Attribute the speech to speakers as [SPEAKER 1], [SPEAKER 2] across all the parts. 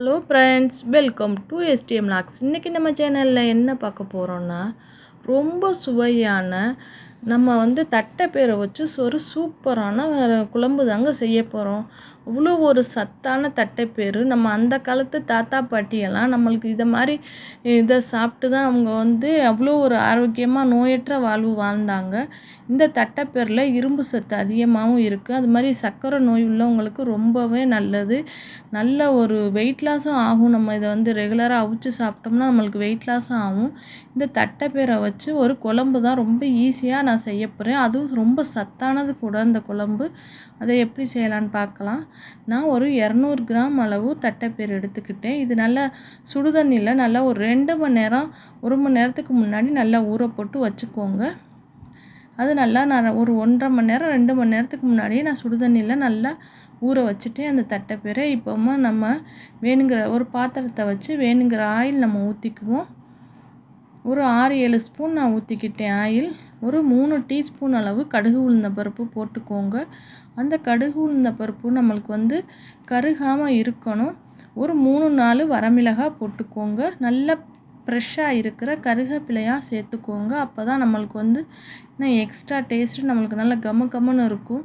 [SPEAKER 1] Hello friends welcome to STM logs இன்றைக்கி நம்ம சேனலில் என்ன பார்க்க போகிறோன்னா ரொம்ப சுவையான நம்ம வந்து தட்டை பேரை வச்சு ஒரு சூப்பரான குழம்பு தாங்க செய்ய போகிறோம் அவ்வளோ ஒரு சத்தான தட்டைப்பயிறு நம்ம அந்த காலத்து தாத்தா பாட்டியெல்லாம் நம்மளுக்கு இதை மாதிரி இதை சாப்பிட்டு தான் அவங்க வந்து அவ்வளோ ஒரு ஆரோக்கியமாக நோயற்ற வாழ்வு வாழ்ந்தாங்க. இந்த தட்டைப்பேரில் இரும்பு சத்து அதிகமாகவும் இருக்குது அது மாதிரி சர்க்கரை நோய் உள்ளவங்களுக்கு ரொம்பவே நல்லது. நல்ல ஒரு வெயிட் லாஸும் ஆகும். நம்ம இதை வந்து ரெகுலராக அவிச்சு சாப்பிட்டோம்னா நம்மளுக்கு வெயிட் லாஸும் ஆகும். இந்த தட்டைப்பேரை வச்சு ஒரு குழம்பு தான் ரொம்ப ஈஸியாக நான் செய்ய போகிறேன் அதுவும் ரொம்ப சத்தானது கூட அந்த குழம்பு. அதை எப்படி செய்யலான்னு பார்க்கலாம். நான் ஒரு இரநூறு கிராம் அளவு தட்டைப்பயிறு எடுத்துக்கிட்டேன். இது நல்லா சுடுதண்ணியில் நல்லா ஒரு ரெண்டு மணி நேரம் ஒரு மணி நேரத்துக்கு முன்னாடி நல்லா ஊற போட்டு வச்சுக்கோங்க. அது நல்லா நான் ஒரு ஒன்றரை மணி நேரம் ரெண்டு மணி நேரத்துக்கு முன்னாடியே நான் சுடுதண்ணியில் நல்லா ஊற வச்சுட்டேன். அந்த தட்டைப்பயிரை இப்போமா நம்ம வேணுங்கிற ஒரு பாத்திரத்தை வச்சு வேணுங்கிற ஆயில் நம்ம ஊற்றிக்குவோம் ஒரு ஆறு ஏழு ஸ்பூன் நான் ஊற்றிக்கிட்டேன் ஆயில். ஒரு மூணு டீஸ்பூன் அளவு கடுகு உளுந்த பருப்பு போட்டுக்கோங்க. அந்த கடுகு உளுந்த பருப்பு நம்மளுக்கு வந்து கருகாமல் இருக்கணும். ஒரு மூணு நாலு வரமிளகாய் போட்டுக்கோங்க. நல்ல ஃப்ரெஷ்ஷாக இருக்கிற கருகப்பிலையாக சேர்த்துக்கோங்க. அப்போ தான் நம்மளுக்கு வந்து இன்னும் எக்ஸ்ட்ரா டேஸ்ட்டு நம்மளுக்கு நல்ல கம கமன்னு இருக்கும்.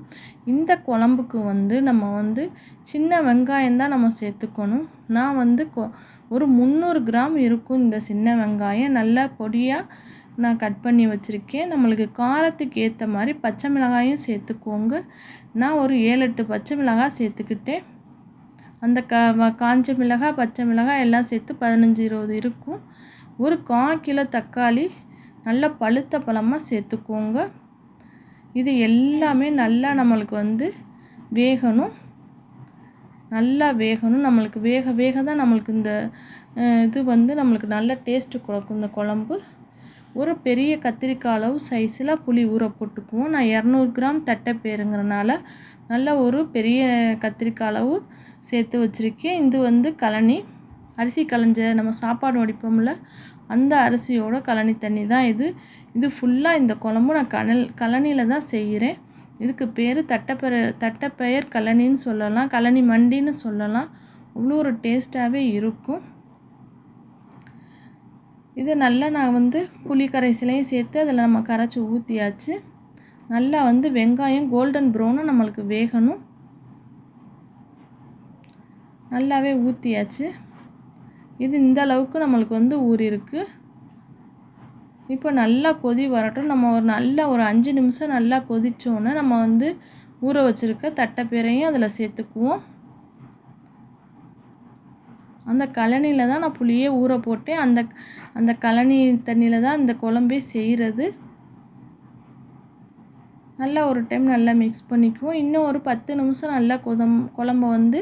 [SPEAKER 1] இந்த குழம்புக்கு வந்து நம்ம வந்து சின்ன வெங்காயம் தான் நம்ம சேர்த்துக்கணும். நான் வந்து ஒரு முந்நூறு கிராம் இருக்கும் இந்த சின்ன வெங்காயம். நல்லா பொடியாக நான் கட் பண்ணி வச்சுருக்கேன். நம்மளுக்கு காரத்துக்கு ஏற்ற மாதிரி பச்சை மிளகாயும் சேர்த்துக்கோங்க. நான் ஒரு ஏழு எட்டு பச்சை மிளகாய் சேர்த்துக்கிட்டேன். அந்த கா காஞ்ச மிளகாய் பச்சை மிளகாய் எல்லாம் சேர்த்து பதினஞ்சு இருபது இருக்கும். ஒரு கா கிலோ தக்காளி நல்லா பழுத்த பழமாக சேர்த்துக்கோங்க. இது எல்லாமே நல்லா நம்மளுக்கு வந்து வேகணும். நல்லா வேகணும். நம்மளுக்கு வேக வேக தான் நம்மளுக்கு இந்த இது வந்து நம்மளுக்கு நல்ல டேஸ்ட்டு கொடுக்கும் இந்த குழம்பு. ஒரு பெரிய கத்திரிக்காய் அளவு சைஸில் புளி ஊற போட்டுக்குவோம். நான் இரநூறு கிராம் தட்டைப்பேருங்கிறனால நல்ல ஒரு பெரிய கத்திரிக்காய் அளவு சேர்த்து வச்சுருக்கேன். இது வந்து கழனி அரிசி களைஞ்ச நம்ம சாப்பாடு வடிப்போம்ல அந்த அரிசியோட கழனி தண்ணி தான் இது. இது ஃபுல்லாக இந்த குழம்பு நான் கனல் கழனியில் தான் செய்கிறேன் இதுக்கு பேர் தட்டைப்பெற தட்டைப்பெயர் கழனின்னு சொல்லலாம். கழனி மண்டின்னு சொல்லலாம். அவ்வளோ ஒரு டேஸ்ட்டாகவே இருக்கும். இது நல்லா நான் வந்து புளி கரைசலையும் சேர்த்து அதில் நம்ம கரைச்சி ஊற்றியாச்சு நல்லா வந்து வெங்காயம் கோல்டன் ப்ரௌனும் நம்மளுக்கு வேகணும். நல்லாவே ஊற்றியாச்சு இது இந்த அளவுக்கு நம்மளுக்கு வந்து ஊறியிருக்கு. இப்போ நல்லா கொதி வரட்டும். நம்ம ஒரு நல்ல ஒரு அஞ்சு நிமிஷம் நல்லா கொதித்தோன்னே நம்ம வந்து ஊற வச்சுருக்க தட்டைப்பேரையும் அதில் சேர்த்துக்குவோம். அந்த கழனியில் தான் நான் புளியே ஊற போட்டேன். அந்த அந்த கழனி தண்ணியில் தான் இந்த குழம்பே செய்கிறது நல்லா ஒரு டைம் நல்லா மிக்ஸ் பண்ணிக்குவோம். இன்னும் ஒரு பத்து நிமிஷம் நல்லா கொதம் குழம்ப வந்து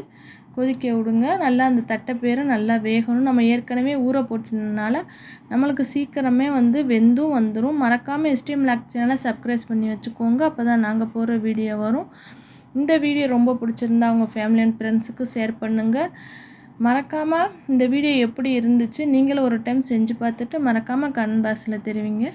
[SPEAKER 1] கொதிக்க விடுங்க. நல்லா அந்த தட்டைப்பயிரை நல்லா வேகணும். நம்ம ஏற்கனவே ஊற போட்டதுனால நம்மளுக்கு சீக்கிரமே வந்து வெந்தும் வந்துடும் மறக்காமல் எஸ்டிஎம் லாக் சேனலை சப்ஸ்கிரைப் பண்ணி வச்சுக்கோங்க. அப்போ தான் நாங்கள் போகிற வீடியோ வரும். இந்த வீடியோ ரொம்ப பிடிச்சிருந்தா அவங்க ஃபேமிலி அண்ட் ஃப்ரெண்ட்ஸுக்கு ஷேர் பண்ணுங்கள் மறக்காமல் இந்த வீடியோ எப்படி இருந்துச்சு நீங்களும் ஒரு டைம் செஞ்சு பார்த்துட்டு மறக்காமல் கமெண்ட் பாக்ஸில் தெரிவிங்க.